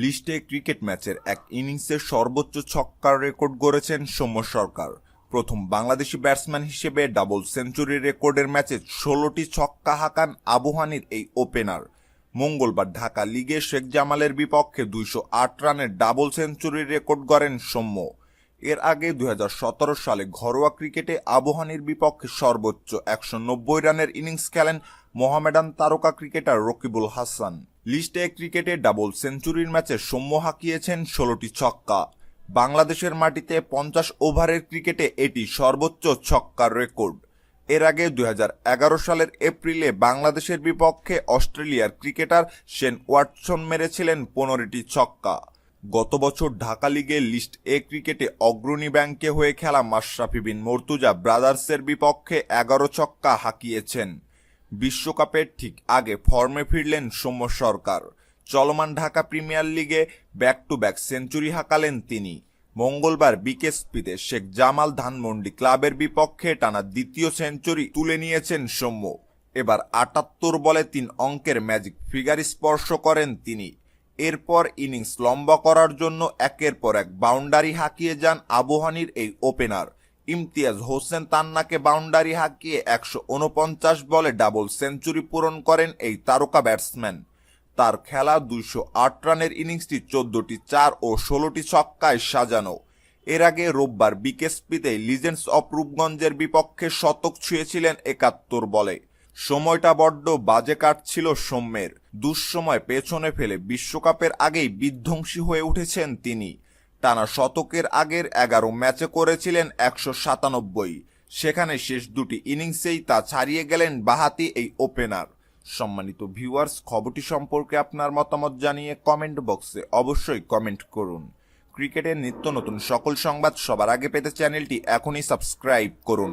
লিস্টে ক্রিকেট ম্যাচের এক ইনিংসে সর্বোচ্চ ছক্কার রেকর্ড গড়েছেন সৌম্য সরকার। প্রথম বাংলাদেশি ব্যাটসম্যান হিসেবে ডাবল সেঞ্চুরি রেকর্ডের ম্যাচে ষোলোটি ছক্কা হাঁকান আবুহানির এই ওপেনার। মঙ্গলবার ঢাকা লিগে শেখ জামালের বিপক্ষে দুইশো আট রানের ডাবল সেঞ্চুরি রেকর্ড গড়েন সৌম্য। এর আগে দুই হাজার সতেরো সালে ঘরোয়া ক্রিকেটে আবহানির বিপক্ষে সর্বোচ্চ একশো নব্বই রানের ইনিংস খেলেন মোহামেডান তারকা ক্রিকেটার রকিবুল হাসান। লিস্টে ক্রিকেটে ডাবল সেঞ্চুরির ম্যাচে সৌম্য হাঁকিয়েছেন ষোলোটি ছক্কা। বাংলাদেশের মাটিতে পঞ্চাশ ওভারের ক্রিকেটে এটি সর্বোচ্চ ছক্কার রেকর্ড। এর আগে দুই হাজার এগারো সালের এপ্রিলে বাংলাদেশের বিপক্ষে অস্ট্রেলিয়ার ক্রিকেটার শেন ওয়াটসন মেরেছিলেন পনেরোটি ছক্কা। গত বছর ঢাকা লিগে লিস্ট এ ক্রিকেটে অগ্রণী ব্যাংকে হয়ে খেলা মাশরাফি বিন মর্তুজা ব্রাদার্সের বিপক্ষে এগারো ছক্কা হাঁকিয়েছেন। বিশ্বকাপের ঠিক আগে ফর্মে ফিরলেন সৌম্য সরকার। চলমান ঢাকা প্রিমিয়ার লিগে ব্যাক টু ব্যাক সেঞ্চুরি হাঁকালেন তিনি। মঙ্গলবার বিকেএসপিতে শেখ জামাল ধানমন্ডি ক্লাবের বিপক্ষে টানা দ্বিতীয় সেঞ্চুরি তুলে নিয়েছেন সৌম্য। এবার আটাত্তর বলে তিন অঙ্কের ম্যাজিক ফিগার স্পর্শ করেন তিনি। এরপর ইনিংস লম্বা করার জন্য একের পর এক বাউন্ডারি হাঁকিয়ে যান আবুহানির এই ওপেনার। ইমতিয়াজ হোসেন তান্নাকে বাউন্ডারি হাঁকিয়ে একশো উনপঞ্চাশ বলে ডাবল সেঞ্চুরি পূরণ করেন এই তারকা ব্যাটসম্যান। তার খেলা দুইশো আট রানের ইনিংসটি চোদ্দটি চার ও ষোলোটি ছক্কায় সাজানো। এর আগে রোববার বিকেএসপিতে লিজেন্ডস অফ রূপগঞ্জের বিপক্ষে শতক ছুঁয়েছিলেন একাত্তর বলে। সময়টা বড্ড বাজে কাটছিল সৌম্যের। দুঃসময় পেছনে ফেলে বিশ্বকাপের আগেই বিধ্বংসী হয়ে উঠেছেন তিনি। টানা শতকের আগের এগারো ম্যাচে করেছিলেন একশো সাতানব্বই। সেখানে শেষ দুটি ইনিংসেই তা ছাড়িয়ে গেলেন বাহাতি এই ওপেনার। সম্মানিত ভিউয়ার্স, খবরটি সম্পর্কে আপনার মতামত জানিয়ে কমেন্ট বক্সে অবশ্যই কমেন্ট করুন। ক্রিকেটের নিত্য নতুন সকল সংবাদ সবার আগে পেতে চ্যানেলটি এখনই সাবস্ক্রাইব করুন।